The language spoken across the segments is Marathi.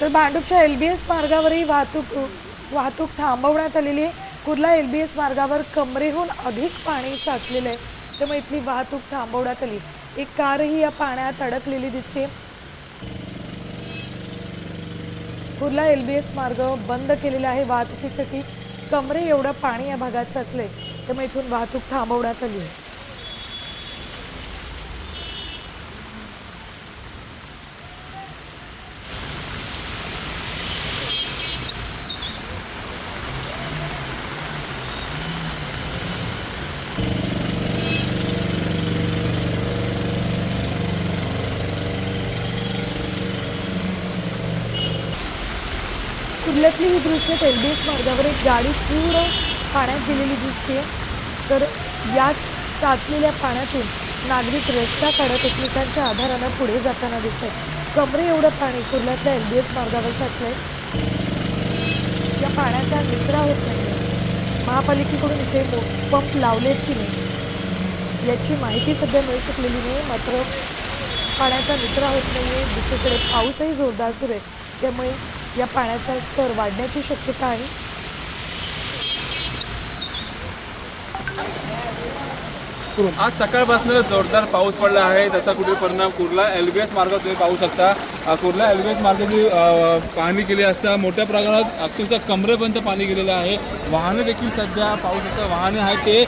तर भांडूपच्या एल बी एस मार्गावरही वाहतूक वाहतूक थांबवण्यात आलेली आहे. कुर्ला एल बी एस मार्गावर कमरेहून अधिक पाणी साचलेलं आहे. त्यामुळे इथली वाहतूक थांबवण्यात आली. एक कारही या पाण्यात अडकलेली दिसते. कुर्ला एल बी एस मार्ग बंद केलेला आहे. वाहतुकीसाठी कमरे एवढं पाणी या भागात साचलंय. त्यामुळे इथून वाहतूक थांबवण्यात आली आहे. कुर्ल्यातली ही दृश्य एल बी एस मार्गावर एक गाडी पूर्ण पाण्यात गेलेली दिसते तर याच साचलेल्या पाण्यातून नागरिक रस्ता काढत एकमेकांच्या आधारानं पुढे जाताना दिसत आहेत कमरे एवढं पाणी कुर्ल्यातल्या एल बी एस मार्गावर साचलंय. या पाण्याचा निचरा होत नाही. महापालिकेकडून इथे पंप लावलेत की नाही याची माहिती सध्या मिळू शकलेली नाही. मात्र पाण्याचा निचरा होत नाही आहे दुसरीकडे पाऊसही जोरदार सुरू आहे. त्यामुळे या पाण्याचा स्तर वाढण्याची शक्यता आहे. आज सकाळपासून जोरदार पाऊस पडला आहे. त्याचा कुठे परिणाम कुर्ला एल बी एस मार्ग तुम्ही पाहू शकता. कुर्ला एल बी एस मार्गाची पाहणी केली असता मोठ्या प्रमाणात अक्षरशः कमरेपर्यंत पाणी गेलेलं आहे. वाहने देखील सध्या पाहू शकता. वाहने आहेत ते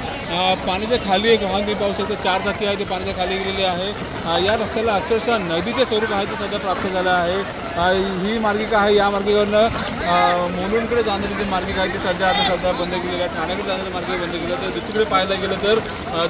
पाण्याच्या खाली एक वाहन तुम्ही पाहू शकता. चार चाकी आहे ते पाण्याच्या खाली गेलेले आहे. या रस्त्याला अक्षरशः नदीचे स्वरूप आहे ते सध्या प्राप्त झालं आहे. ही मार्गिका आहे. या मार्गिकेवरनं मुलुंडकडे जाणारी जी मार्गिका आहे ती सध्या आता सध्या बंद केलेली आहे. ठाण्याकडे जाणारी मार्गिका बंद केली तर दुसरीकडे पाहायला गेलं तर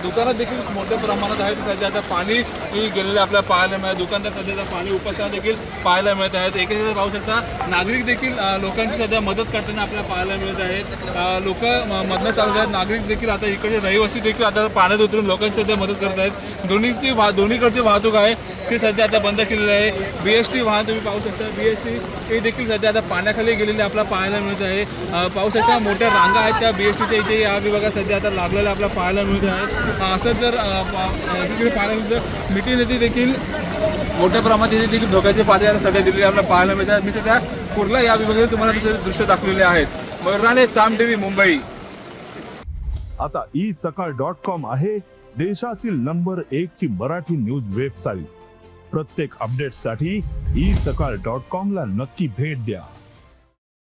दुकानात देखील मोठ्या प्रमाणात आहे. ते सध्या आता पाणी ही गेलेलं आपल्याला पाहायला मिळत. दुकानात सध्या पाणी उपस्थान देखील पाहायला मिळत आहेत. एकेकडे पाहू शकता नागरिक देखील लोकांची सध्या मदत करताना आपल्याला पाहायला मिळत आहेत. लोक मधनं चालत आहेत. नागरिक देखील आता इकडचे रहिवासी देखील आता पाण्यात उतरून लोकांची सध्या मदत करत आहेत. दोन्हीची वा दोन्हीकडची वाहतूक आहे ती सध्या आता बंद केलेली आहे. बी एस टी वाहन तुम्ही पाहू शकता. बी एस टी हे देखील सध्या आता पाण्याखाली केलेले आपल्याला पाहायला मिळत आहे. अ, पाहू शकता मोठ्या रांगा आहेत त्या बी एस टीच्या इथे. या विभागात सध्या आता लागलेल्या आपल्याला पाहायला मिळत आहेत असं असंच जर तिकडे पाहायला मिळतं मिठी नदी देखील मोठ्या प्रमाणात इथे देखील धोक्याचे पातळी सगळ्या सध्या दिलेली आपल्याला पाहायला मिळतात मी सध्या कुर्ला या विभागात तुम्हाला तसे दृश्य दाखवलेले आहेत. मयुराणे साम टीव्ही मुंबई. आता ई सकाळ डॉट कॉम आहे देशातील नंबर एक ची मराठी न्यूज वेबसाईट. प्रत्येक अपडेटसाठी ई सकाळ डॉट कॉम ला नक्की भेट द्या.